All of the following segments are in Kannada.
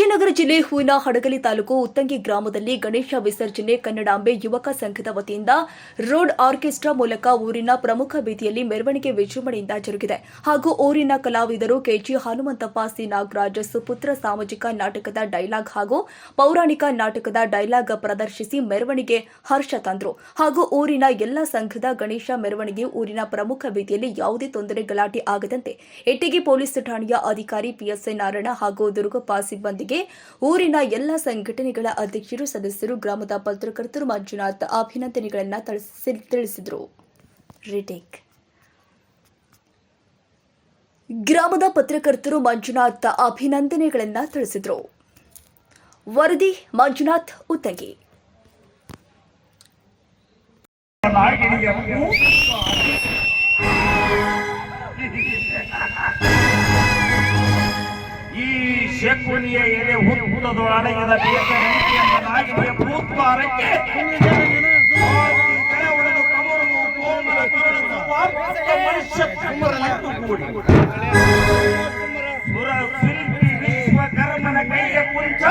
ವಿಜಯನಗರ ಜಿಲ್ಲೆ ಹೂವಿನ ಹಡಗಲಿ ತಾಲೂಕು ಉತ್ತಂಗಿ ಗ್ರಾಮದಲ್ಲಿ ಗಣೇಶ ವಿಸರ್ಜನೆ ಕನ್ನಡಾಂಬೆ ಯುವಕ ಸಂಘದ ವತಿಯಿಂದ ರೋಡ್ ಆರ್ಕೆಸ್ಟ್ರಾ ಮೂಲಕ ಊರಿನ ಪ್ರಮುಖ ಬೀದಿಯಲ್ಲಿ ಮೆರವಣಿಗೆ ವಿಜೃಂಭಣೆಯಿಂದ ಜರುಗಿದೆ. ಹಾಗೂ ಊರಿನ ಕಲಾವಿದರು ಕೆಜಿ ಹನುಮಂತಪ್ಪ ಸಿ. ನಾಗರಾಜ್, ಸುಪುತ್ರ ಸಾಮಾಜಿಕ ನಾಟಕದ ಡೈಲಾಗ್ ಹಾಗೂ ಪೌರಾಣಿಕ ನಾಟಕದ ಡೈಲಾಗ್ ಪ್ರದರ್ಶಿಸಿ ಮೆರವಣಿಗೆ ಹರ್ಷ ತಂದ್ರು. ಹಾಗೂ ಊರಿನ ಎಲ್ಲ ಸಂಘದ ಗಣೇಶ ಮೆರವಣಿಗೆ ಊರಿನ ಪ್ರಮುಖ ಬೀದಿಯಲ್ಲಿ ಯಾವುದೇ ತೊಂದರೆ ಗಲಾಟೆ ಆಗದಂತೆ ಎಟ್ಟಿಗೆ ಪೊಲೀಸ್ ಠಾಣೆಯ ಅಧಿಕಾರಿ ಪಿಎಸ್ಐ ನಾರಾಯಣ ಹಾಗೂ ದುರ್ಗಪ್ಪ ಸಿಬ್ಬಂದಿಗೆ ಊರಿನ ಎಲ್ಲ ಸಂಘಟನೆಗಳ ಅಧ್ಯಕ್ಷರು, ಸದಸ್ಯರು, ಗ್ರಾಮದ ಪತ್ರಕರ್ತರು ಮಂಜುನಾಥ್ ಅಭಿನಂದನೆಗಳನ್ನು ತಿಳಿಸಿ- ತಿಳಿಸಿದರು. ಗ್ರಾಮದ ಪತ್ರಕರ್ತರು ಮಂಜುನಾಥ್ ಅಭಿನಂದನೆಗಳನ್ನು ತಿಳಿಸಿದರು. ವರದಿ ಮಂಜುನಾಥ್ ಉತ್ತಂಗಿ. ಶಕುನಿಯ ಎದೆ ಹುತ್ತದು ಅಡಗಿದ ಬೇಕಂತ ನಾಗಿಣಿಯ ಭೂತ್ವಾರಕ್ಕೆ ಆಕೆ ಕೈ ಒಡೆದು ಕಮರುವು ಕೋಮಲ ಕರುಳು ವಾರ್ತ ಮನುಷ್ಯ ಕುಮ್ಮರನಟ್ಟು ಕೂಡಿ ಸುರ ಶಿಲ್ಪಿ ವಿಶ್ವಕರ್ಮನ ಕೈಯ ಕುಂಚ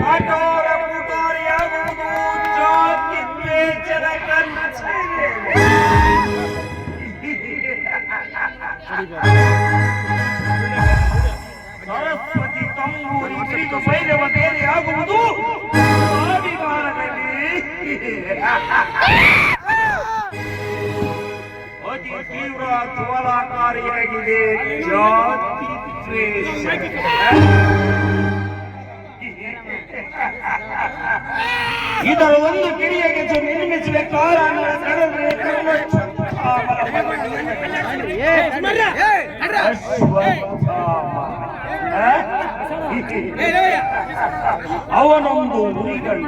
ಕಾಟೋರ ಪುಟಾರಿಯಾಗುವುದು ಜಾತಿ ದ್ವೇಷದ ಕನಸಿದೆ. ಸರಸ್ವತಿ ತಂಬೂರಿ ಹಿಡಿದು ಬೈರವ ಬೇರೆಯಾಗುವುದು ಅತಿ ತೀವ್ರ ಜ್ವಾಲಾಕಾರಿಯಾಗಿದೆ ಜಾತಿ ದ್ವೇಷ. ಇದರ ಒಂದು ಕಿಡಿಯ ಗೆಜು ನಿರ್ಮಿಸುವ ಕಾರಣ ನಡೆದರೆ ಅವನೊಂದು ಉರಿಗಳು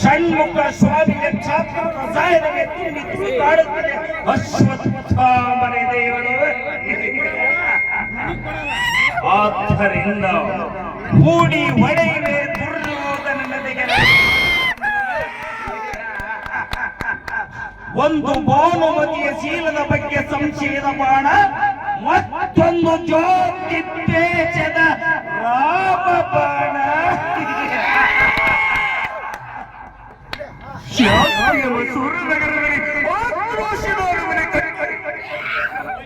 ಷಣ್ಮುಖ ಸ್ವಾಮಿಯ ಛಾತ್ರ ರಸಾಯನಕ್ಕೆ ತುಂಬಿ ಕಾಡುತ್ತದೆ, ಅಶ್ವತ್ಥಾಮನೆ ದೇವರು. ಆದ್ದರಿಂದ ಹೂಡಿ ಒಡೆಯುವೆ ದುರ್ಯೋಧನ ನದಿಗೆ ಒಂದು ಭಾನುಮತಿಯ ಶೀಲದ ಬಗ್ಗೆ ಸಂಶಯದ ಬಾಣ. ಮತ್ತೊಂದು ದ್ವೇಷದ ರಾಮ ಬಾಣ.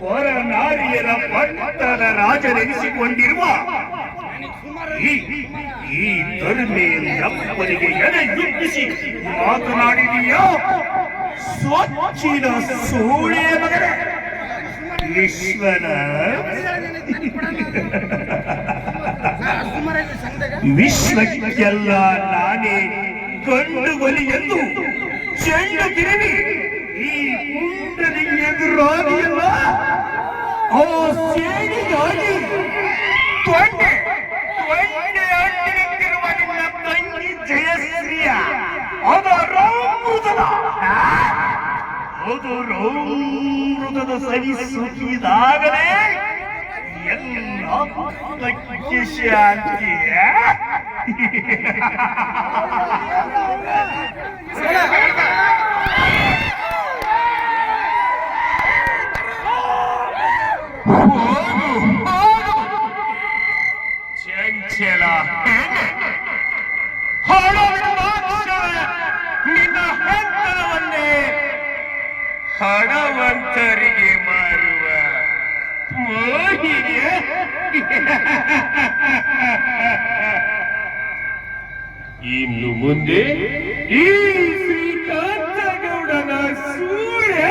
ಹೊರ ನಾರಿಯರ ಪಟ್ಟದ ರಾಜನೆನಿಸಿಕೊಂಡಿರುವ ಈ ಈ ಎಡೆ ಯುದ್ಧಿಸಿ ಮಾತನಾಡಿದೀಯೋ? ಸ್ವಚ್ಛಿನ ಸೋಳೆಯ ಮಗನೇ. ವಿಶ್ವನ. ವಿಶ್ವಕ್ಕೆಲ್ಲ ನಾನೇ ಕಂಡು ಬಲಿ ಎಂದು ಚೆಂಡು ತಿರುವಿ ಈ ಕುಂಡನಿಗೆ ಎದುರಾಗಿಯಲ್ಲ, ಆ ಸೇಡಿಗಾಗಿ ತೊಂಡೆ ತೊಂಡೆ ಅಡ್ಡಿರುತ್ತಿರುವ ನಿನ್ನ ತಂಗಿ ಜಯಶ್ರೀಯ. 부드러우르다 산이속이 나가네 옛날 기시 않게 Oh! ಹಣವಂತರಿಗೆ ಮಾರುವ ಇನ್ನು ಮುಂದೆ ಈ ಶ್ರೀಕಾಂತ ಗೌಡನ ಸೂರ್ಯ.